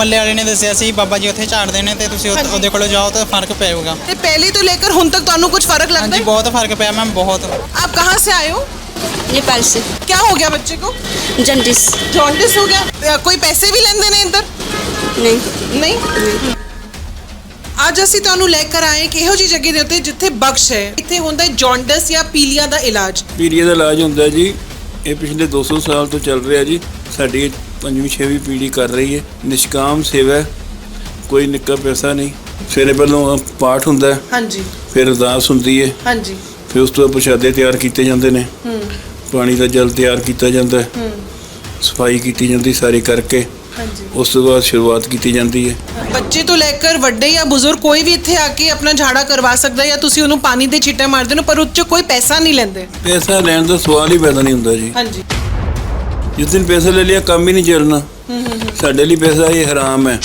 ਮੱਲੇ ਵਾਲੇ ਨੇ ਦੱਸਿਆ ਸੀ ਬਾਬਾ ਜੀ ਉੱਥੇ ਝਾੜਦੇ ਨੇ ਤੇ ਤੁਸੀਂ ਉੱਥੇ- ਹਾਂਜੀ। ਉਹਦੇ ਕੋਲ ਜਾਓ ਤਾਂ ਫਰਕ ਪਏਗਾ ਤੇ ਪਹਿਲੇ ਤੋਂ लेकर ਹੁਣ तक ਤੁਹਾਨੂੰ कुछ फर्क लगता ਹਾਂਜੀ है ਬਹੁਤ ਫਰਕ ਪਿਆ ਮੈਮ ਬਹੁਤ आप कहाँ से आए हो नेपाल से क्या हो गया बच्चे को जन्डिस जॉन्डिस हो गया अ, कोई पैसे भी लेन देने इधर नहीं ਨਹੀਂ ਅੱਜ ਅਸੀਂ ਤੁਹਾਨੂੰ ਲੈ ਕੇ ਆਏ ਕਿ ਇਹੋ ਜੀ ਜਗ੍ਹਾ ਦੇ ਉੱਤੇ ਜਿੱਥੇ ਬਖਸ਼ ਹੈ ਇੱਥੇ ਹੁੰਦਾ ਹੈ ਜੌਂਡਸ ਜਾਂ ਪੀਲੀਆ ਦਾ ਇਲਾਜ ਪੀਲੀਆ ਦਾ ਇਲਾਜ ਹੁੰਦਾ ਜੀ ਇਹ ਪਿਛਲੇ 200 ਸਾਲ ਤੋਂ ਚੱਲ ਰਿਹਾ ਜੀ ਸਾਡੀ ਪੰਜਵੀਂ ਛੇਵੀਂ ਪੀੜ੍ਹੀ ਕਰ ਰਹੀ ਹੈ। ਨਿਸ਼ਕਾਮ ਸੇਵਾ ਕੋਈ ਨਿੱਕਾ ਪੈਸਾ ਨਹੀਂ। ਸਵੇਰੇ ਪਹਿਲਾਂ ਪਾਠ ਹੁੰਦਾ ਹੈ, ਹਾਂਜੀ। ਫਿਰ ਅਰਦਾਸ ਹੁੰਦੀ ਹੈ। ਹਾਂਜੀ। ਫਿਰ ਉਸ ਤੋਂ ਬਾਅਦ ਪ੍ਰਸ਼ਾਦੇ ਤਿਆਰ ਕੀਤੇ ਜਾਂਦੇ ਨੇ। ਹੂੰ। ਪਾਣੀ ਦਾ ਜਲ ਤਿਆਰ ਕੀਤਾ ਜਾਂਦਾ ਹੈ। ਹੂੰ। ਸਫ਼ਾਈ ਕੀਤੀ ਜਾਂਦੀ ਸਾਰੀ ਕਰਕੇ। ਹਾਂਜੀ। ਉਸ ਤੋਂ ਬਾਅਦ ਸ਼ੁਰੂਆਤ ਕੀਤੀ ਜਾਂਦੀ ਹੈ। ਬੱਚੇ ਤੋਂ ਲੈ ਕੇ ਵੱਡੇ ਜਾਂ ਬਜ਼ੁਰਗ ਕੋਈ ਵੀ ਇੱਥੇ ਆ ਕੇ ਆਪਣਾ ਝਾੜਾ ਕਰਵਾ ਸਕਦਾ ਹੈ ਜਾਂ ਤੁਸੀਂ ਉਹਨੂੰ ਪਾਣੀ ਦੇ ਛਿੱਟੇ ਮਾਰਦੇ ਹੋ ਪਰ ਉਹ 'ਚ ਕੋਈ ਪੈਸਾ ਨਹੀਂ ਲੈਂਦੇ। ਪੈਸਾ ਲੈਣ ਦਾ ਸਵਾਲ ਹੀ ਪੈਦਾ ਨਹੀਂ ਹੁੰਦਾ ਜੀ। ਹਾਂਜੀ। ਜਿਸ ਦਿਨ ਪੈਸਾ ਲੈ ਲਿਆ ਕੰਮ ਹੀ ਨਹੀਂ ਚੱਲਣਾ ਸਾਡੇ ਲਈ ਪੈਸਾ ਇਹ ਹਰਾਮ ਹੈ।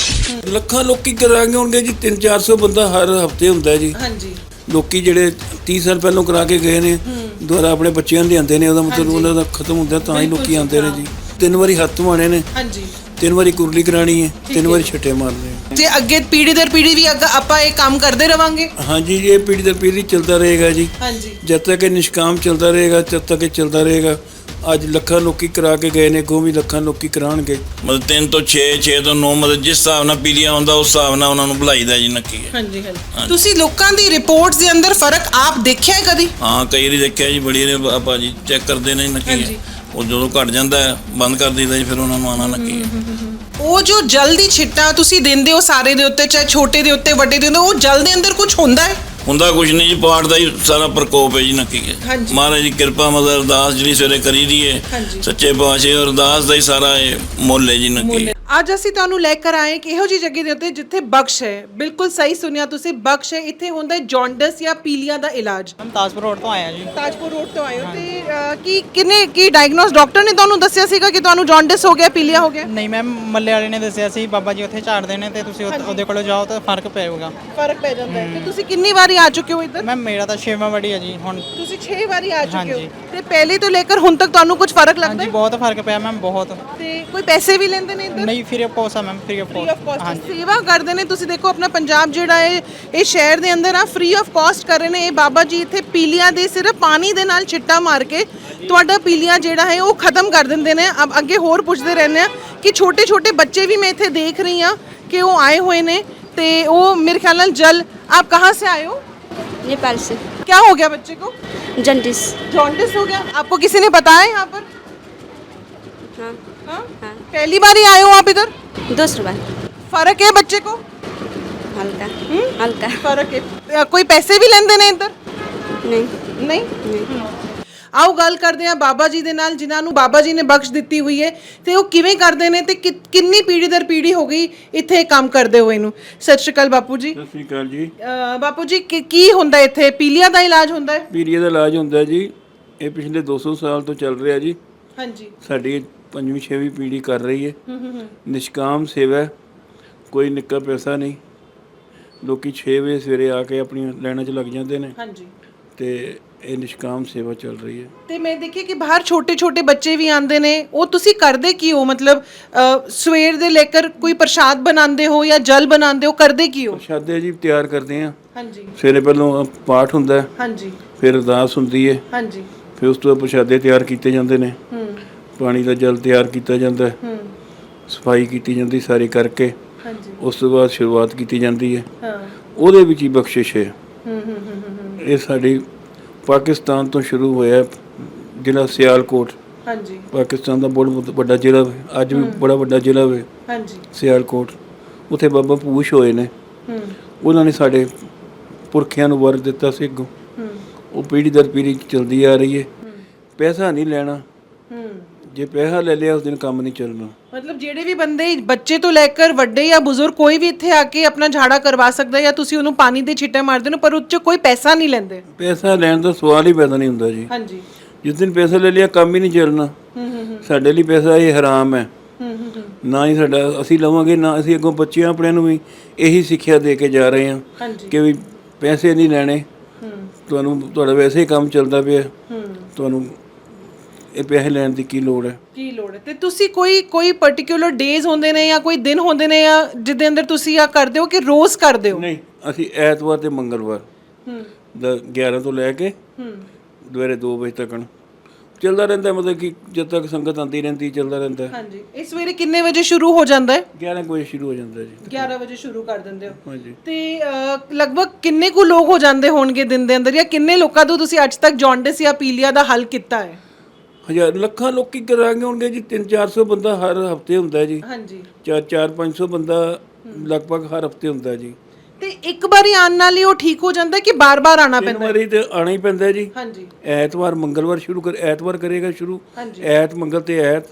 ਲੱਖਾਂ ਲੋਕੀ ਕਰਾਂਗੇ ਹੋਣਗੇ ਜੀ 3-400 ਬੰਦਾ ਹਰ ਹਫ਼ਤੇ ਹੁੰਦਾ ਜੀ। ਹਾਂਜੀ। ਲੋਕੀ ਜਿਹੜੇ 30 ਸਾਲ ਪਹਿਲਾਂ ਕਰਾ ਕੇ ਗਏ ਨੇ ਦੁਬਾਰਾ ਆਪਣੇ ਬੱਚਿਆਂ ਦੇ ਆਉਂਦੇ ਨੇ ਉਹਦਾ ਮਤਲਬ। ਉਹਨਾਂ ਦਾ ਖਤਮ ਹੁੰਦਾ ਤਾਂ ਹੀ ਲੋਕੀ ਆਉਂਦੇ ਨੇ। ਜੀ ਤਿੰਨ ਵਾਰੀ ਹੱਥ ਧਵਾਣੇ ਨੇ ਹਾਂਜੀ। ਤਿੰਨ ਵਾਰੀ ਕੁਰਲੀ ਕਰਾਣੀ ਹੈ ਤਿੰਨ। ਵਾਰੀ ਛੱਟੇ ਮਾਰਨੇ। ਤੇ ਅੱਗੇ ਪੀੜ੍ਹੀ ਦਰ ਪੀੜ੍ਹੀ ਵੀ ਅੱਗੇ ਆਪਾਂ ਇਹ ਕੰਮ ਕਰਦੇ ਰਵਾਂਗੇ? ਹਾਂਜੀ ਜੀ ਇਹ ਪੀੜ੍ਹੀ ਦਰ ਪੀੜ੍ਹੀ ਚੱਲਦਾ ਰਹੇਗਾ ਜੀ। ਹਾਂਜੀ। ਜਦ ਤੱਕ ਇਹ ਨਿਸ਼ਕਾਮ ਚੱਲਦਾ ਰਹੇਗਾ ਜਦ ਤੱਕ ਇਹ ਚੱਲਦਾ ਰਹੇਗਾ। ਅੱਜ ਲੱਖਾਂ ਲੋਕੀ ਕਰਾ ਕੇ ਗਏ ਨੇ ਅੱਗੋਂ ਵੀ ਲੱਖਾਂ ਲੋਕੀ ਕਰਾਣਗੇ ਮਤਲਬ 3 ਤੋਂ 6 6 ਤੋਂ 9 ਮਤਲਬ ਜਿਸ ਹਿਸਾਬ ਨਾਲ ਪੀਲੀਆ ਹੁੰਦਾ ਉਸ ਹਿਸਾਬ ਨਾਲ ਉਹਨਾਂ ਨੂੰ ਬੁਲਾਈਦਾ ਜੀ ਨੱਕੀ ਹੈ। ਹਾਂਜੀ ਹਾਂਜੀ। ਤੁਸੀਂ ਲੋਕਾਂ ਦੀ ਰਿਪੋਰਟਸ ਦੇ ਅੰਦਰ ਫ਼ਰਕ ਆਪ ਦੇਖਿਆ ਹੈ ਕਦੀ? ਹਾਂ ਕਈ ਵਾਰੀ ਦੇਖਿਆ ਜੀ ਬੜੀ ਨੇ ਆਪਾਂ ਜੀ ਚੈੱਕ ਕਰਦੇ ਨੇ ਨੱਕੀ ਹਾਂਜੀ। ਹੈ ਉਹ ਜਦੋਂ ਘਟ ਜਾਂਦਾ ਹੈ ਬੰਦ ਕਰ ਦਿੰਦਾ ਜੀ ਫਿਰ ਉਹਨਾਂ ਨੂੰ ਆਣਾ ਨੱਕੀ ਹੈ। ਉਹ ਜੋ ਜਲਦੀ ਛਿੱਟਾ ਤੁਸੀਂ ਦਿੰਦੇ ਹੋ ਸਾਰੇ ਦੇ ਉੱਤੇ ਚਾਹੇ ਛੋਟੇ ਦੇ ਉੱਤੇ ਵੱਡੇ ਦੇ ਉੱਤੇ ਉਹ ਜਲ ਦੇ ਅੰਦਰ ਕੁਝ ਹੁੰਦਾ ਹੈ? ਹੁੰਦਾ ਕੁਝ ਨਹੀਂ ਜੀ ਪਾਠ ਦਾ ਹੀ ਸਾਰਾ ਪ੍ਰਕੋਪ ਹੈ ਜੀ ਨੱਕੀ ਹੈ ਹਾਂਜੀ। ਮਹਾਰਾਜ ਦੀ ਕਿਰਪਾ ਮਤਲਬ ਅਰਦਾਸ ਜਿਹੜੀ ਸਵੇਰੇ ਕਰੀ ਦੀ ਹੈ ਹਾਂਜੀ। ਸੱਚੇ ਪਾਤਸ਼ਾਹ ਅਰਦਾਸ ਦਾ ਹੀ ਸਾਰਾ ਇਹ ਮੁੱਲ ਹੈ ਜੀ ਨੱਕੀ ਅੱਜ ਅਸੀਂ ਤੁਹਾਨੂੰ ਲੈ ਕੇ ਆਏ ਕਿ ਇਹੋ ਜੀ ਜਗ੍ਹਾ ਦੇ ਉੱਤੇ ਜਿੱਥੇ ਬਖਸ਼ ਹੈ। ਬਿਲਕੁਲ ਸਹੀ ਸੁਣਿਆ ਤੁਸੀਂ ਬਖਸ਼ ਹੈ। ਇੱਥੇ ਹੁੰਦਾ ਹੈ ਜੌਂਡਸ ਜਾਂ ਪੀਲੀਆ ਦਾ ਇਲਾਜ। ਮੈਮ ਤਾਜਪੁਰ ਰੋਡ ਤੋਂ ਆਇਆ ਜੀ। ਤਾਜਪੁਰ ਰੋਡ ਤੋਂ ਆਏ ਹੋ ਤੇ ਅਹ, ਕੀ ਕਿੰਨੇ ਕੀ ਡਾਇਗਨੋਸ ਡਾਕਟਰ ਨੇ ਤੁਹਾਨੂੰ ਦੱਸਿਆ ਸੀਗਾ ਕਿ ਤੁਹਾਨੂੰ ਜੌਂਡਸ ਹੋ ਗਿਆ ਪੀਲੀਆ ਹੋ ਗਿਆ? ਨਹੀਂ ਮੈਮ ਮੱਲੇ ਵਾਲੇ ਨੇ ਦੱਸਿਆ ਸੀ ਬਾਬਾ ਜੀ ਉੱਥੇ ਝਾੜਦੇ ਨੇ ਤੇ ਤੁਸੀਂ ਉੱਥੇ- ਉਹਦੇ ਕੋਲ ਜਾਓ ਤਾਂ ਫ਼ਰਕ ਪਏਗਾ। ਫ਼ਰਕ ਪੈ ਜਾਂਦਾ ਹੈ। ਤੇ ਤੁਸੀਂ ਕਿੰਨੀ ਵਾਰੀ ਆ ਚੁੱਕੇ ਹੋ ਇੱਧਰ? ਮੈਮ ਮੇਰਾ ਤਾਂ ਛੇਵਾਂ ਵੜੀ ਹੈ ਜੀ ਹੁਣ। ਤੁਸੀਂ 6 ਵਾਰੀ ਆ ਚੁੱਕੇ ਹੋ। ਹਾਂਜੀ। ਤੇ ਪਹਿਲੇ ਤੋਂ ਲੈ ਕੇ ਹੁਣ ਤੱਕ ਤੁਹਾਨੂੰ ਕੁਝ ਫ਼ਰਕ ਲੱਗਦਾ ਹਾਂਜੀ ਹੈ? ਬਹੁਤ ਫ਼ਰਕ ਪਿਆ ਮੈਮ ਬਹੁਤ। ਤੇ ਕੋਈ ਪੈਸੇ ਵੀ ਲੈਂਦੇ ਨੇ ਇੱਧਰ? ਨਹੀਂ ਫ੍ਰੀ ਆਫ ਕੋਸਟ ਆ ma'am free of free of cost cost ਹਾਂਜੀ ਸੇਵਾ ਕਰਦੇ ਨੇ ਤੁਸੀਂ ਦੇਖੋ ਆਪਣਾ ਪੰਜਾਬ ਜਿਹੜਾ ਹੈ ਇਹ ਸ਼ਹਿਰ ਦੇ ਅੰਦਰ ਆ ਫ੍ਰੀ ਆਫ ਕਾਸਟ ਕਰ ਰਹੇ ਨੇ ਇਹ ਬਾਬਾ ਜੀ ਇੱਥੇ ਪੀਲੀਆਂ ਦੇ ਸਿਰਫ ਪਾਣੀ ਦੇ ਨਾਲ ਛਿੱਟਾ ਮਾਰ ਕੇ ਤੁਹਾਡਾ ਪੀਲੀਆਂ ਜਿਹੜਾ ਹੈ ਉਹ ਖਤਮ ਕਰ ਦਿੰਦੇ ਨੇ ਅਬ ਅੱਗੇ ਹੋਰ ਪੁੱਛਦੇ ਰਹਿੰਦੇ ਆ ਕਿ ਛੋਟੇ ਛੋਟੇ ਬੱਚੇ ਵੀ ਮੈਂ ਇੱਥੇ ਦੇਖ ਰਹੀ ਆ ਕਿ ਉਹ ਆਏ ਹੋਏ ਨੇ ਤੇ ਉਹ ਮੇਰੇ ਖਿਆਲ ਨਾਲ ਜਲ ਆਪ ਕਹਾਂ से आए हो नेपाल से क्या हो गया बच्चे को जन्डिस जॉन्डिस हो गया आपको किसी ने बताया यहाँ पर हाँ हाँ? हाँ पहली बार ही आए हो आप इधर दूसरी बार फर्क है बच्चे को हल्का हल्का फर्क है अ, कोई पैसे भी लेन देने इधर नहीं ਨਹੀਂ नहीं ਆਓ ਗੱਲ ਕਰਦੇ ਆ ਬਾਬਾ ਜੀ ਦੇ ਨਾਲ ਜਿਨ੍ਹਾਂ ਨੂੰ ਬਾਬਾ ਜੀ ਨੇ ਬਖਸ਼ ਦਿੱਤੀ ਹੋਈ ਹੈ ਤੇ ਉਹ ਕਿਵੇਂ ਕਰਦੇ ਨੇ ਤੇ ਕਿ- ਕਿੰਨੀ ਪੀੜ੍ਹੀ ਦਰ ਪੀੜ੍ਹੀ ਹੋ ਗਈ ਇੱਥੇ ਇਹ ਕੰਮ ਕਰਦੇ ਹੋਏ ਨੂੰ ਸਤਿ ਸ਼੍ਰੀ ਅਕਾਲ ਬਾਪੂ ਜੀ ਸਤਿ ਸ੍ਰੀ ਅਕਾਲ ਜੀ ਅ, ਬਾਪੂ ਜੀ ਕੀ- ਕੀ ਹੁੰਦਾ ਇੱਥੇ ਪੀਲੀਆ ਦਾ ਇਲਾਜ ਹੁੰਦਾ ਹੈ ਪੀਲੀਆ ਦਾ ਇਲਾਜ ਹੁੰਦਾ ਜੀ ਇਹ ਪਿਛਲੇ 200 ਸਾਲ ਤੋਂ ਚੱਲ ਰਿਹਾ ਜੀ ਹਾਂਜੀ ਸਾਡੀ ਪੰਜਵੀਂ ਛੇਵੀਂ ਪੀੜ੍ਹੀ ਕਰ ਰਹੀ ਹੈ। ਨਿਸ਼ਕਾਮ ਸੇਵਾ ਹੈ, ਕੋਈ ਨਿੱਕਾ ਪੈਸਾ ਨਹੀਂ। ਲੋਕੀ 6 ਵਜੇ ਸਵੇਰੇ ਆ ਕੇ ਆਪਣੀਆਂ ਲਾਈਨਾਂ 'ਚ ਲੱਗ ਜਾਂਦੇ ਨੇ। ਹਾਂਜੀ। ਤੇ ਇਹ ਨਿਸ਼ਕਾਮ ਸੇਵਾ ਚੱਲ ਰਹੀ ਹੈ। ਤੇ ਮੈਂ ਦੇਖਿਆ ਕਿ ਬਾਹਰ ਛੋਟੇ ਛੋਟੇ ਬੱਚੇ ਵੀ ਆਉਂਦੇ ਨੇ। ਉਹ ਤੁਸੀਂ ਕਰਦੇ ਕੀ ਹੋ? ਮਤਲਬ ਅ, ਸਵੇਰ ਦੇ ਲੈ ਕੇ ਕੋਈ ਪ੍ਰਸ਼ਾਦ ਬਣਾਉਂਦੇ ਹੋ ਜਾਂ ਜਲ ਬਣਾਉਂਦੇ ਹੋ? ਕਰਦੇ ਕੀ ਹੋ? ਪ੍ਰਸ਼ਾਦੇ ਜੀ ਤਿਆਰ ਕਰਦੇ ਆ ਹਾਂਜੀ। ਸਵੇਰੇ ਪਹਿਲਾਂ ਪਾਠ ਹੁੰਦਾ ਹੈ, ਹਾਂਜੀ। ਫਿਰ ਅਰਦਾਸ ਹੁੰਦੀ ਹੈ। ਹਾਂਜੀ। ਫਿਰ ਉਸ ਤੋਂ ਬਾਅਦ ਪ੍ਰਸ਼ਾਦੇ ਤਿਆਰ ਕੀਤੇ ਜਾਂਦੇ ਨੇ। ਹੂੰ। ਪਾਣੀ ਦਾ ਜਲ ਤਿਆਰ ਕੀਤਾ ਜਾਂਦਾ ਹੈ। ਹੂੰ। ਸਫ਼ਾਈ ਕੀਤੀ ਜਾਂਦੀ ਸਾਰੀ ਕਰਕੇ। ਹਾਂਜੀ। ਉਸ ਤੋਂ ਬਾਅਦ ਸ਼ੁਰੂਆਤ ਕੀਤੀ ਜਾਂਦੀ ਹੈ। ਹਾਂ। ਉਹਦੇ ਵਿੱਚ ਹੀ ਬਖਸ਼ਿਸ਼ ਹੈ। ਹੂੰ ਹੂੰ ਹੂੰ ਹੂੰ ਇਹ ਸਾਡੀ ਪਾਕਿਸਤਾਨ ਤੋਂ ਸ਼ੁਰੂ ਹੋਇਆ ਜ਼ਿਲ੍ਹਾ ਸਿਆਲਕੋਟ। ਹਾਂਜੀ। ਪਾਕਿਸਤਾਨ ਦਾ ਬਹੁਤ ਵੱਡਾ ਜ਼ਿਲ੍ਹਾ ਹੈ। ਅੱਜ ਵੀ ਬੜਾ ਵੱਡਾ ਜ਼ਿਲ੍ਹਾ ਹੈ। ਹਾਂਜੀ। ਸਿਆਲਕੋਟ। ਉੱਥੇ ਬਾਬਾ ਪੂਸ਼ ਹੋਏ ਨੇ। ਹੂੰ। ਉਹਨਾਂ ਨੇ ਸਾਡੇ ਪੁਰਖਿਆਂ ਨੂੰ ਵਰ ਦਿੱਤਾ ਸੀ ਅੱਗੋਂ। ਹੂੰ। ਉਹ ਪੀੜ੍ਹੀ ਦਰ ਪੀੜ੍ਹੀ ਚਲਦੀ ਆ ਰਹੀ ਹੈ। ਪੈਸਾ ਨਹੀਂ ਲੈਣਾ। ਹੂੰ। ਜੇ ਪੈਸਾ ਲੈ ਲਿਆ ਉਸ ਦਿਨ ਕੰਮ ਨਹੀਂ ਚੱਲਣਾ। ਮਤਲਬ ਜਿਹੜੇ ਵੀ ਬੰਦੇ ਬੱਚੇ ਤੋਂ ਲੈ ਕੇ ਵੱਡੇ ਜਾਂ ਬਜ਼ੁਰਗ ਕੋਈ ਵੀ ਇੱਥੇ ਆ ਕੇ ਆਪਣਾ ਝਾੜਾ ਕਰਵਾ ਸਕਦਾ ਹੈ ਜਾਂ ਤੁਸੀਂ ਉਹਨੂੰ ਪਾਣੀ ਦੇ ਛਿੱਟੇ ਮਾਰਦੇ ਹੋ ਪਰ ਉਹ 'ਚ ਕੋਈ ਪੈਸਾ ਨਹੀਂ ਲੈਂਦੇ। ਪੈਸਾ ਲੈਣ ਦਾ ਸਵਾਲ ਹੀ ਪੈਦਾ ਨਹੀਂ ਹੁੰਦਾ ਜੀ। ਹਾਂਜੀ। ਜਿਸ ਦਿਨ ਪੈਸਾ ਲੈ ਲਿਆ ਕੰਮ ਹੀ ਨਹੀਂ ਚੱਲਣਾ। ਹੂੰ ਹੂੰ ਸਾਡੇ ਲਈ ਪੈਸਾ ਇਹ ਹਰਾਮ ਹੈ। ਹੂੰ ਹੂੰ ਹੂੰ। ਨਾ ਹੀ ਸਾਡਾ ਅਸੀਂ ਲਵਾਂਗੇ ਨਾ ਅਸੀਂ ਅੱਗੋਂ ਬੱਚਿਆਂ ਆਪਣਿਆਂ ਨੂੰ ਵੀ ਇਹੀ ਸਿੱਖਿਆ ਦੇ ਕੇ ਜਾ ਰਹੇ ਹਾਂ ਕਿ ਵੀ ਪੈਸੇ ਨਹੀਂ ਲੈਣੇ। ਤੁਹਾਨੂੰ ਤੁਹਾਡਾ ਵੈਸੇ ਹੀ ਕੰਮ ਚੱਲਦਾ ਪਿਆ। ਤੁਹਾਨੂੰ ਇਹ ਪੈਸੇ ਲੈਣ ਦੀ ਕੀ ਲੋੜ ਹੈ? ਕੀ ਲੋੜ ਹੈ? ਤੇ ਤੁਸੀਂ ਕੋਈ ਕੋਈ ਪਾਰਟਿਕੂਲਰ ਡੇਜ਼ ਹੁੰਦੇ ਨੇ ਜਾਂ ਕੋਈ ਦਿਨ ਹੁੰਦੇ ਨੇ ਜਾਂ ਜਿਹਦੇ ਅੰਦਰ ਤੁਸੀਂ ਆ ਕਰਦੇ ਹੋ ਕਿ ਰੋਜ਼ ਕਰਦੇ ਹੋ? ਨਹੀਂ ਅਸੀਂ ਐਤਵਾਰ ਤੇ ਮੰਗਲਵਾਰ। ਹੂੰ। ਦਾ 11 ਤੋਂ ਲੈ ਕੇ ਹੂੰ। ਦੁਪਹਿਰੇ 2 ਵਜੇ ਤੱਕ ਚੱਲਦਾ ਰਹਿੰਦਾ ਮਤਲਬ ਕਿ ਜਦ ਤੱਕ ਸੰਗਤ ਆਂਦੀ ਰਹਿੰਦੀ ਚੱਲਦਾ ਰਹਿੰਦਾ ਹਾਂਜੀ। ਇਸ ਸਵੇਰੇ ਕਿੰਨੇ ਵਜੇ ਸ਼ੁਰੂ ਹੋ ਜਾਂਦਾ ਹੈ? 11 ਕੁ ਵਜੇ ਸ਼ੁਰੂ ਹੋ ਜਾਂਦਾ ਜੀ। 11 ਵਜੇ ਸ਼ੁਰੂ ਕਰ ਦਿੰਦੇ ਹੋ। ਹਾਂਜੀ। ਤੇ ਅਹ, ਲਗਭਗ ਕਿੰਨੇ ਕੁ ਲੋਕ ਹੋ ਜਾਂਦੇ ਹੋਣਗੇ ਦਿਨ ਦੇ ਅੰਦਰ ਜਾਂ ਕਿੰਨੇ ਲੋਕਾਂ ਤੋਂ ਤੁਸੀਂ ਅੱਜ ਤੱਕ ਜੌਂਡਿਸ ਜਾਂ ਪੀਲੀਆ ਦਾ ਹੱਲ ਕੀਤਾ ਹੈ? ਹਜ਼ਾਰ ਲੱਖਾਂ ਲੋਕੀ ਕਰਾਂਗੇ ਹੋਣਗੇ ਜੀ? 3-400 ਬੰਦਾ ਹਰ ਹਫ਼ਤੇ ਹੁੰਦਾ ਜੀ। ਹਾਂਜੀ। 4-4-500 ਬੰਦਾ ਲਗਭਗ ਹਰ ਹਫ਼ਤੇ ਹੁੰਦਾ ਜੀ। ਤੇ ਇੱਕ ਵਾਰੀ ਆਉਣ ਨਾਲ ਹੀ ਉਹ ਠੀਕ ਹੋ ਜਾਂਦਾ ਕਿ ਬਾਰ-ਬਾਰ ਆਣਾ ਤਿੰਨ ਪੈਂਦਾ ਵਾਰੀ ਤੇ ਆਣਾ ਹੀ ਪੈਂਦਾ ਜੀ। ਹਾਂਜੀ। ਐਤਵਾਰ ਮੰਗਲਵਾਰ ਸ਼ੁਰੂ ਕਰ ਐਤਵਾਰ ਕਰੇਗਾ ਸ਼ੁਰੂ। ਹਾਂਜੀ। ਐਤ ਮੰਗਲ ਤੇ ਐਤ।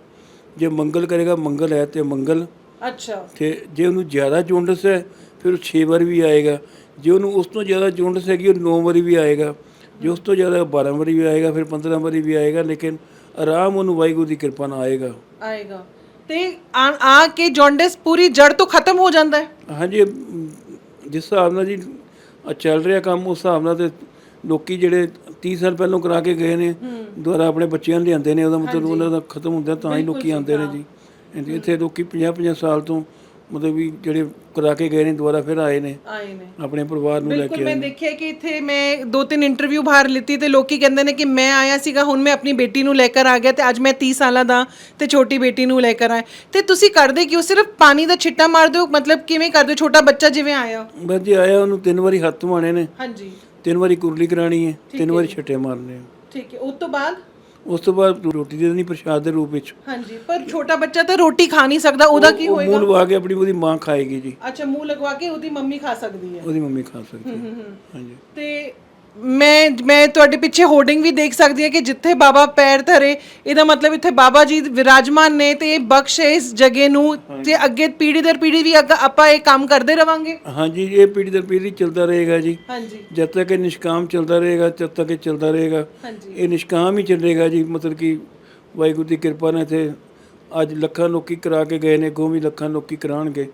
ਜੇ ਮੰਗਲ ਕਰੇਗਾ ਮੰਗਲ ਐਤ ਤੇ ਮੰਗਲ। ਅੱਛਾ। ਤੇ ਜੇ ਉਹਨੂੰ ਜ਼ਿਆਦਾ ਜੌਂਡਸ ਹੈ ਫਿਰ ਉਹ 6 ਵਾਰ ਵੀ ਆਏਗਾ। ਜੇ ਉਹਨੂੰ ਉਸ ਤੋਂ ਜ਼ਿਆਦਾ ਜੌਂਡਸ ਹੈਗੀ ਉਹ 9 ਵਾਰੀ ਵੀ ਆਏਗਾ। ਜੇ ਉਸ ਤੋਂ ਜ਼ਿਆਦਾ 12 ਵਾਰੀ ਵੀ ਆਏਗਾ ਫਿਰ 15 ਵਾਰੀ ਵੀ ਆਏਗਾ। ਲੇਕਿਨ ਆਰਾਮ ਉਹਨੂੰ ਵਾਹਿਗੁਰੂ ਦੀ ਕਿਰਪਾ ਨਾਲ ਆਏਗਾ। ਆਏਗਾ। ਤੇ ਆ ਆ ਕੇ ਜੌਂਡਿਸ ਪੂਰੀ ਜੜ ਤੋਂ ਖਤਮ ਹੋ ਜਾਂਦਾ ਹੈ। ਹਾਂਜੀ ਜਿਸ ਹਿਸਾਬ ਨਾਲ ਜੀ ਚੱਲ ਰਿਹਾ ਕੰਮ ਉਸ ਹਿਸਾਬ ਨਾਲ ਤੇ ਲੋਕੀ ਜਿਹੜੇ 30 ਸਾਲ ਪਹਿਲਾਂ ਕਰਾ ਕੇ ਗਏ ਨੇ ਦੁਬਾਰਾ ਆਪਣੇ ਬੱਚਿਆਂ ਨੂੰ ਲਿਆਂਦੇ ਨੇ ਉਹਦਾ ਮਤਲਬ ਉਹਨਾਂ ਦਾ ਖਤਮ ਹੁੰਦਾ ਤਾਂ ਹੀ ਲੋਕੀ ਆਉਂਦੇ ਨੇ ਜੀ। ਇੱਥੇ ਲੋਕੀ 50 50 ਸਾਲ ਤੋਂ ਮਤਲਬ ਵੀ ਜਿਹੜੇ ਕਰਾ ਕੇ ਗਏ ਨੇ ਦੁਬਾਰਾ ਫਿਰ ਆਏ ਨੇ। ਆਏ ਨੇ। ਆਪਣੇ ਪਰਿਵਾਰ ਨੂੰ ਲੈ ਬਿਲਕੁਲ ਕੇ ਮੈਂ ਦੇਖਿਆ ਕਿ ਇੱਥੇ ਮੈਂ ਦੋ ਤਿੰਨ ਇੰਟਰਵਿਊ ਬਾਹਰ ਲਿੱਤੀ ਤੇ ਲੋਕੀ ਕਹਿੰਦੇ ਨੇ ਕਿ ਮੈਂ ਆਇਆ ਸੀਗਾ ਹੁਣ ਮੈਂ ਆਪਣੀ ਬੇਟੀ ਨੂੰ ਲੈ ਕੇ ਆ ਗਿਆ ਤੇ ਅੱਜ ਮੈਂ 30 ਸਾਲਾਂ ਦਾ ਤੇ ਛੋਟੀ ਬੇਟੀ ਨੂੰ ਲੈ ਕੇ ਆਇਆ। ਤੇ ਤੁਸੀਂ ਕਰਦੇ ਕਿਉਂ? ਸਿਰਫ ਪਾਣੀ ਦਾ ਛਿੱਟਾ ਮਾਰਦੇ ਹੋ? ਮਤਲਬ ਕਿਵੇਂ ਕਰਦੇ ਹੋ? ਛੋਟਾ ਬੱਚਾ ਜਿਵੇਂ ਆਇਆ? ਬਸ ਜੀ ਆਇਆ ਉਹਨੂੰ ਤਿੰਨ ਵਾਰੀ ਹੱਥ ਮਾਣੇ ਨੇ। ਹਾਂਜੀ। ਤਿੰਨ ਵਾਰੀ ਕੁਰਲੀ ਕਰਾਣੀ ਹੈ ਤਿੰਨ ਵਾਰੀ ਛੱਟੇ ਮਾਰਨੇ ਆ। ਠੀਕ ਹੈ। ਉਸ ਤੋਂ ਬਾਅਦ? ਉਸ ਤੋਂ ਬਾਅਦ ਰੋਟੀ ਦੇ ਦੇਣੀ ਪ੍ਰਸ਼ਾਦ ਦੇ ਰੂਪ ਵਿੱਚ। ਹਾਂਜੀ ਪਰ ਛੋਟਾ ਬੱਚਾ ਤਾਂ ਰੋਟੀ ਖਾ ਨਹੀਂ ਸਕਦਾ ਉਹਦਾ ਕੀ ਉਹ ਹੋਏਗਾ? ਮੂੰਹ ਲਵਾ ਕੇ ਆਪਣੀ ਉਹਦੀ ਮਾਂ ਖਾਏਗੀ ਜੀ। ਅੱਛਾ ਮੂੰਹ ਲਗਵਾ ਕੇ ਉਹਦੀ ਮੰਮੀ ਖਾ ਸਕਦੀ ਹੈ। ਉਹਦੀ ਮੰਮੀ ਖਾ ਸਕਦੀ ਹੈ। ਹਾਂਜੀ। ਤੇ ਮੈਂ ਮੈਂ ਤੁਹਾਡੇ ਪਿੱਛੇ ਹੋਰਡਿੰਗ ਵੀ ਦੇਖ ਸਕਦੀ ਹਾਂ ਕਿ ਜਿੱਥੇ ਬਾਬਾ ਪੈਰ ਧਰੇ ਇਹਦਾ ਮਤਲਬ ਇੱਥੇ ਬਾਬਾ ਜੀ ਵਿਰਾਜਮਾਨ ਨੇ ਤੇ ਇਹ ਬਖਸ਼ ਹੈ ਇਸ ਜਗ੍ਹਾ ਨੂੰ ਤੇ ਅੱਗੇ ਪੀੜ੍ਹੀ ਦਰ ਪੀੜ੍ਹੀ ਵੀ ਅੱਗੇ ਆਪਾਂ ਇਹ ਕੰਮ ਕਰਦੇ ਰਵਾਂਗੇ? ਹਾਂਜੀ ਇਹ ਪੀੜ੍ਹੀ ਦਰ ਪੀੜ੍ਹੀ ਚੱਲਦਾ ਰਹੇਗਾ ਜੀ। ਹਾਂਜੀ। ਜਦ ਤੱਕ ਇਹ ਨਿਸ਼ਕਾਮ ਚੱਲਦਾ ਰਹੇਗਾ ਜਦ ਤੱਕ ਇਹ ਚੱਲਦਾ ਰਹੇਗਾ। ਹਾਂਜੀ। ਇਹ ਨਿਸ਼ਕਾਮ ਹੀ ਚੱਲੇਗਾ ਜੀ ਮਤਲਬ ਕਿ ਵਾਹਿਗੁਰੂ ਦੀ ਕਿਰਪਾ ਨਾਲ ਇੱਥੇ ਅੱਜ ਲੱਖਾਂ ਲੋਕੀ ਕਰਾ ਕੇ ਗਏ ਨੇ ਅੱਗੋਂ ਵੀ ਲੱਖਾਂ ਲੋਕੀ ਕਰਾਣਗੇ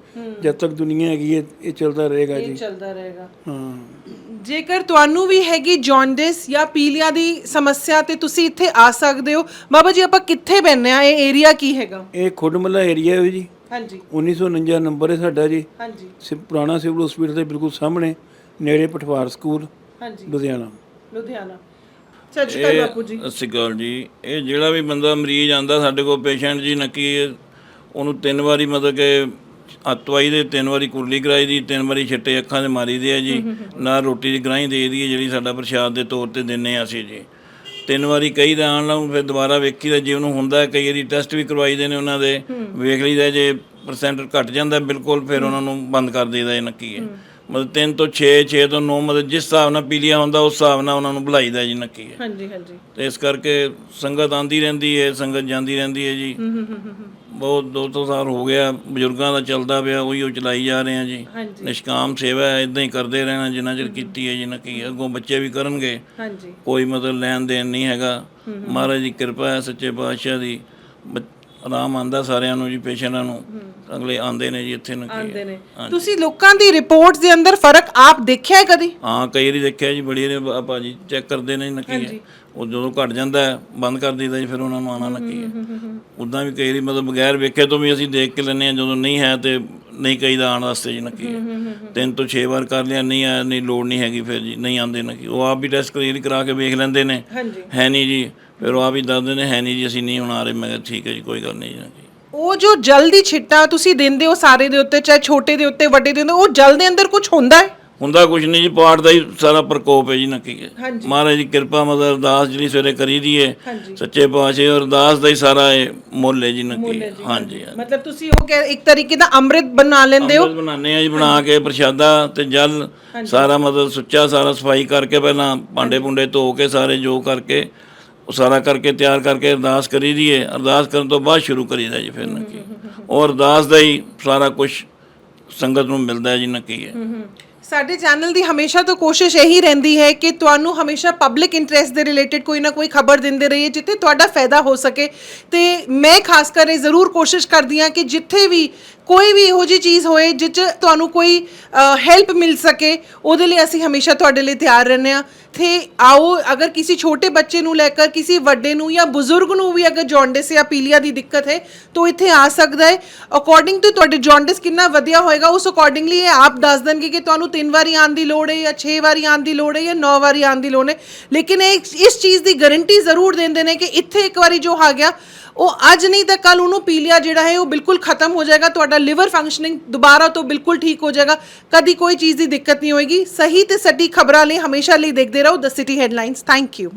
ਜਦ ਤੱਕ ਦੁਨੀਆ ਹੈਗੀ ਹੈ ਇਹ ਚੱਲਦਾ ਰਹੇਗਾ ਇਹ ਜੀ। ਚੱਲਦਾ ਰਹੇਗਾ। ਹਾਂ। ਜੇਕਰ ਤੁਹਾਨੂੰ ਵੀ ਹੈਗੀ ਜੌਂਡਿਸ ਜਾਂ ਪੀਲੀਆ ਦੀ ਸਮੱਸਿਆ ਤੇ ਤੁਸੀਂ ਇੱਥੇ ਆ ਸਕਦੇ ਹੋ ਬਾਬਾ ਜੀ ਆਪਾਂ ਕਿੱਥੇ ਬੈਠਨੇ ਆ ਇਹ ਏਰੀਆ ਕੀ ਹੈਗਾ? ਇਹ ਖੁੱਡਮੱਲਾ ਏਰੀਆ ਹੈ ਜੀ। ਹਾਂਜੀ। 1949 ਨੰਬਰ ਹੈ ਸਾਡਾ ਜੀ। ਹਾਂਜੀ। ਸਿ- ਪੁਰਾਣਾ ਸਿਵਲ ਹਸਪੀਟਲ ਦੇ ਬਿਲਕੁਲ ਸਾਹਮਣੇ ਨੇੜੇ ਪਠਵਾਰ ਸਕੂਲ ਹਾਂਜੀ। ਲੁਧਿਆਣਾ। ਲੁਧਿਆਣਾ। ਸਤਿ ਸ਼੍ਰੀ ਅਕਾਲ ਬਾਪੂ ਜੀ। ਸਤਿ ਸ਼੍ਰੀ ਅਕਾਲ ਜੀ। ਇਹ ਜਿਹੜਾ ਵੀ ਬੰਦਾ ਮਰੀਜ਼ ਆਂਦਾ ਸਾਡੇ ਕੋਲ ਪੇਸ਼ੈਂਟ ਜੀ ਨੱਕੀ ਉਹਨੂੰ ਤਿੰਨ ਵਾਰੀ ਮਤਲਬ ਕਿ ਅਤਵਾਈ ਦੇ ਤਿੰਨ ਵਾਰੀ ਕੁਰਲੀ ਕਰਾਈ ਦੀ ਤਿੰਨ ਵਾਰੀ ਛਿੱਟੇ ਅੱਖਾਂ ਦੇ ਮਾਰੀ ਦੇ ਆ ਜੀ ਨਾਲ ਰੋਟੀ ਦੀ ਗਰਾਹੀਂ ਦੇ ਦੀ ਹੈ ਜਿਹੜੀ ਸਾਡਾ ਪ੍ਰਸ਼ਾਦ ਦੇ ਤੌਰ ਤੇ ਦਿੰਨੇ ਆ ਅਸੀਂ ਜੀ। ਤਿੰਨ ਵਾਰੀ ਕਈ ਦਾ ਆਣ ਲਾਉਂ ਫਿਰ ਦੁਬਾਰਾ ਵੇਖੀਦਾ ਜੇ ਉਹਨੂੰ ਹੁੰਦਾ ਕਈ ਵਾਰੀ ਟੈਸਟ ਵੀ ਕਰਵਾਈਦੇ ਨੇ ਉਹਨਾਂ ਦੇ ਵੇਖ ਲਈਦਾ ਜੇ ਪਰਸੈਂਟ ਘਟ ਜਾਂਦਾ ਬਿਲਕੁਲ ਫਿਰ ਉਹਨਾਂ ਨੂੰ ਬੰਦ ਕਰ ਦੇਈਦਾ ਇਹ ਨੱਕੀ ਹੈ। ਮਤਲਬ 3 ਤੋਂ 6 6 ਤੋਂ 9 ਮਤਲਬ ਜਿਸ ਹਿਸਾਬ ਨਾਲ ਪੀਲੀਆ ਹੁੰਦਾ ਉਸ ਹਿਸਾਬ ਨਾਲ ਉਹਨਾਂ ਨੂੰ ਬੁਲਾਈਦਾ ਜੀ ਨੱਕੀ ਹੈ। ਹਾਂਜੀ ਹਾਂਜੀ। ਤੇ ਇਸ ਕਰਕੇ ਸੰਗਤ ਆਂਦੀ ਰਹਿੰਦੀ ਹੈ ਸੰਗਤ ਜਾਂਦੀ ਰਹਿੰਦੀ ਹੈ ਜੀ। ਬਹੁਤ ਦੋ ਦੋ ਸਾਲ ਹੋ ਗਿਆ ਬਜ਼ੁਰਗਾਂ ਦਾ ਚੱਲਦਾ ਪਿਆ ਉਹੀ ਉਹ ਚਲਾਈ ਜਾ ਰਹੇ ਆ ਜੀ। ਨਿਸ਼ਕਾਮ ਸੇਵਾ ਹੈ ਇਦਾਂ ਹੀ ਕਰਦੇ ਰਹਿਣਾ ਜਿੰਨਾ ਚਿਰ ਕੀਤੀ ਹੈ ਜੀ ਨਾ ਕੀ ਅੱਗੋਂ ਬੱਚੇ ਵੀ ਕਰਨਗੇ। ਹਾਂਜੀ। ਕੋਈ ਮਤਲਬ ਲੈਣ ਦੇਣ ਨਹੀਂ ਹੈਗਾ। ਮਹਾਰਾਜ ਦੀ ਕਿਰਪਾ ਹੈ ਸੱਚੇ ਪਾਤਸ਼ਾਹ ਦੀ। ਆਰਾਮ ਆਂਦਾ ਸਾਰਿਆਂ ਨੂੰ ਜੀ ਪੇਸ਼ੈਂਟਾਂ ਨੂੰ। ਅਗਲੇ ਆਂਦੇ ਨੇ ਜੀ ਇੱਥੇ ਨਾ ਆਉਂਦੇ ਨੇ। ਤੁਸੀਂ ਲੋਕਾਂ ਦੀ ਰਿਪੋਰਟਸ ਦੇ ਅੰਦਰ ਫ਼ਰਕ ਆਪ ਦੇਖਿਆ ਹੈ ਕਦੀ? ਹਾਂ ਕਈ ਵਾਰੀ ਦੇਖਿਆ ਜੀ ਬੜੀ ਨੇ ਭਾਜੀ ਚੈੱਕ ਕਰਦੇ ਨੇ ਨਾ ਕੀ ਹੈ ਉਹ ਜਦੋਂ ਘਟ ਜਾਂਦਾ ਹੈ ਬੰਦ ਕਰ ਦਿੰਦਾ ਜੀ ਫਿਰ ਉਹਨਾਂ ਨੂੰ ਆਣਾ ਹੈ। ਉਦਾਂ ਵੀ ਕਈ ਵਾਰੀ ਮਤਲਬ ਬਗੈਰ ਵੇਖੇ ਤੋਂ ਵੀ ਅਸੀਂ ਦੇਖ ਕੇ ਲੈਂਦੇ ਹਾਂ ਜਦੋਂ ਨਹੀਂ ਹੈ ਤੇ ਨਹੀਂ ਕਈ ਦਾ ਆਉਣ ਵਾਸਤੇ ਜੀ ਨੱਕੀ। ਤਿੰਨ ਤੋਂ 6 ਵਾਰ ਕਰ ਲਿਆ ਨਹੀਂ ਆਇਆ ਨਹੀਂ ਲੋੜ ਨਹੀਂ ਹੈਗੀ ਫਿਰ ਜੀ ਨਹੀਂ ਆਉਂਦੇ ਨੱਕੀ। ਉਹ ਆਪ ਵੀ ਟੈਸਟ ਕਲੀਅਰ ਕਰਾ ਕੇ ਵੇਖ ਲੈਂਦੇ ਨੇ। ਹੈ ਨਹੀਂ ਜੀ ਫਿਰ ਉਹ ਆਪ ਹੀ ਦੱਸਦੇ ਨੇ ਹੈ ਨਹੀਂ ਜੀ ਅਸੀਂ ਨਹੀਂ ਹੁਣ ਆ ਰਹੇ। ਮੈਂ ਕਿਹਾ ਠੀਕ ਹੈ ਜੀ ਕੋਈ ਗੱਲ ਨਹੀਂ ਜੀ ਉਹ ਜੋ ਜਲਦੀ ਛਿੱਟਾ ਤੁਸੀਂ ਦਿੰਦੇ ਹੋ ਸਾਰੇ ਦੇ ਉੱਤੇ ਚਾਹੇ ਛੋਟੇ ਦੇ ਉੱਤੇ ਵੱਡੇ ਦੇ ਉੱਤੇ ਉਹ ਜਲ ਦੇ ਅੰਦਰ ਕੁਝ ਹੁੰਦਾ ਹੈ? ਹੁੰਦਾ ਕੁਝ ਨਹੀਂ ਜੀ ਪਾਠ ਦਾ ਹੀ ਸਾਰਾ ਪ੍ਰਕੋਪ ਹੈ ਜੀ ਨੱਕੀ। ਹੈ। ਮਹਾਰਾਜ ਦੀ ਕਿਰਪਾ ਮਤਲਬ ਅਰਦਾਸ ਜਿਹੜੀ ਸਵੇਰੇ ਕਰੀ ਦੀ ਹੈ। ਸੱਚੇ ਪਾਤਸ਼ਾਹ ਅਰਦਾਸ ਦਾ ਹੀ ਸਾਰਾ ਇਹ ਮੁੱਲ ਹੈ ਜੀ ਨੱਕੀ। ਹਾਂਜੀ ਮਤਲਬ ਤੁਸੀਂ ਉਹ ਇੱਕ ਤਰੀਕੇ ਦਾ ਅੰਮ੍ਰਿਤ ਬਣਾ ਲੈਂਦੇ ਹੋ? ਬਣਾਉਂਦੇ ਆ ਜੀ ਬਣਾ ਕੇ ਪ੍ਰਸ਼ਾਦਾ ਤੇ ਜਲ ਸਾਰਾ ਮਤਲਬ ਸੁੱਚਾ ਸਾਰਾ ਸਫ਼ਾਈ ਕਰਕੇ ਪਹਿਲਾਂ ਭਾਂਡੇ ਭੁੰਡੇ ਧੋ ਕੇ ਸਾਰੇ ਜੋ ਕਰਕੇ ਉਹ ਸਾਰਾ ਕਰਕੇ ਤਿਆਰ ਕਰਕੇ ਅਰਦਾਸ ਕਰੀ ਦੀ ਹੈ ਅਰਦਾਸ ਕਰਨ ਤੋਂ ਬਾਅਦ ਸ਼ੁਰੂ ਕਰੀਦਾ ਜੀ ਫਿਰ ਨੱਕੀ। ਉਹ ਅਰਦਾਸ ਦਾ ਹੀ ਸਾਰਾ ਕੁਝ ਸੰਗਤ ਨੂੰ ਮਿਲਦਾ ਜੀ ਨੱਕੀ ਹੈ। ਸਾਡੇ ਚੈਨਲ ਦੀ ਹਮੇਸ਼ਾ ਤੋਂ ਕੋਸ਼ਿਸ਼ ਇਹੀ ਰਹਿੰਦੀ ਹੈ ਕਿ ਤੁਹਾਨੂੰ ਹਮੇਸ਼ਾ ਪਬਲਿਕ ਇੰਟਰਸਟ ਦੇ ਰਿਲੇਟਡ ਕੋਈ ਨਾ ਕੋਈ ਖਬਰ ਦਿੰਦੇ ਰਹੀਏ, ਜਿੱਥੇ ਤੁਹਾਡਾ ਫਾਇਦਾ ਹੋ ਸਕੇ। ਤੇ ਮੈਂ ਖਾਸ ਕਰ ਇਹ ਜ਼ਰੂਰ ਕੋਸ਼ਿਸ਼ ਕਰਦੀ ਹਾਂ ਕਿ ਜਿੱਥੇ ਵੀ ਕੋਈ ਵੀ ਇਹੋ ਜਿਹੀ ਚੀਜ਼ ਹੋਏ ਜਿਸ 'ਚ ਤੁਹਾਨੂੰ ਕੋਈ ਹੈਲਪ ਮਿਲ ਸਕੇ, ਉਹਦੇ ਲਈ ਅਸੀਂ ਹਮੇਸ਼ਾ ਤੁਹਾਡੇ ਲਈ ਤਿਆਰ ਰਹਿੰਦੇ ਆ ਤੇ ਆਓ, ਅਗਰ ਕਿਸੇ ਛੋਟੇ ਬੱਚੇ ਨੂੰ ਲੈ ਕੇ, ਕਿਸੇ ਵੱਡੇ ਨੂੰ ਜਾਂ ਬਜ਼ੁਰਗ ਨੂੰ ਵੀ ਅਗਰ ਜੌਂਡਿਸ ਜਾਂ ਪੀਲੀਆ ਦੀ ਦਿੱਕਤ ਹੈ, ਤਾਂ ਇੱਥੇ ਆ ਸਕਦਾ ਹੈ। ਅਕੋਰਡਿੰਗ ਟੂ ਤੁਹਾਡੇ ਜੌਂਡਿਸ ਕਿੰਨਾ ਵਧੀਆ ਹੋਏਗਾ, ਉਸ ਅਕੋਰਡਿੰਗਲੀ ਇਹ ਆਪ ਦੱਸ ਦੇਣਗੇ ਕਿ ਤੁਹਾਨੂੰ ਤਿੰਨ ਵਾਰੀ ਆਉਣ ਦੀ ਲੋੜ ਹੈ ਜਾਂ 6 ਵਾਰੀ ਆਉਣ ਦੀ ਲੋੜ ਹੈ ਜਾਂ 9 ਵਾਰੀ ਆਉਣ ਦੀ ਲੋੜ ਹੈ। ਲੇਕਿਨ ਇਹ, ਇਸ ਚੀਜ਼ ਦੀ ਗਾਰੰਟੀ ਜ਼ਰੂਰ ਦਿੰਦੇ ਨੇ ਕਿ ਇੱਥੇ ਇੱਕ ਵਾਰੀ ਜੋ ਆ ਗਿਆ ਉਹ ਅੱਜ ਨਹੀਂ ਤਾਂ ਕੱਲ ਉਹਨੂੰ ਪੀਲੀਆ ਜਿਹੜਾ ਹੈ, ਉਹ ਬਿਲਕੁਲ ਖਤਮ ਹੋ ਜਾਏਗਾ, ਤੁਹਾਡਾ ਲਿਵਰ ਫੰਕਸ਼ਨਿੰਗ ਦੁਬਾਰਾ ਤੋਂ ਬਿਲਕੁਲ ਠੀਕ ਹੋ ਜਾਏਗਾ, ਕਦੀ ਕੋਈ ਚੀਜ਼ ਦੀ ਦਿੱਕਤ ਨਹੀਂ ਹੋਏਗੀ, ਸਹੀ ਤੇ ਸੱਟੀ ਖਬਰਾਂ ਲਈ ਹਮੇਸ਼ਾ ਲਈ ਦੇਖਦੇ ਰਹੋ the city headlines thank you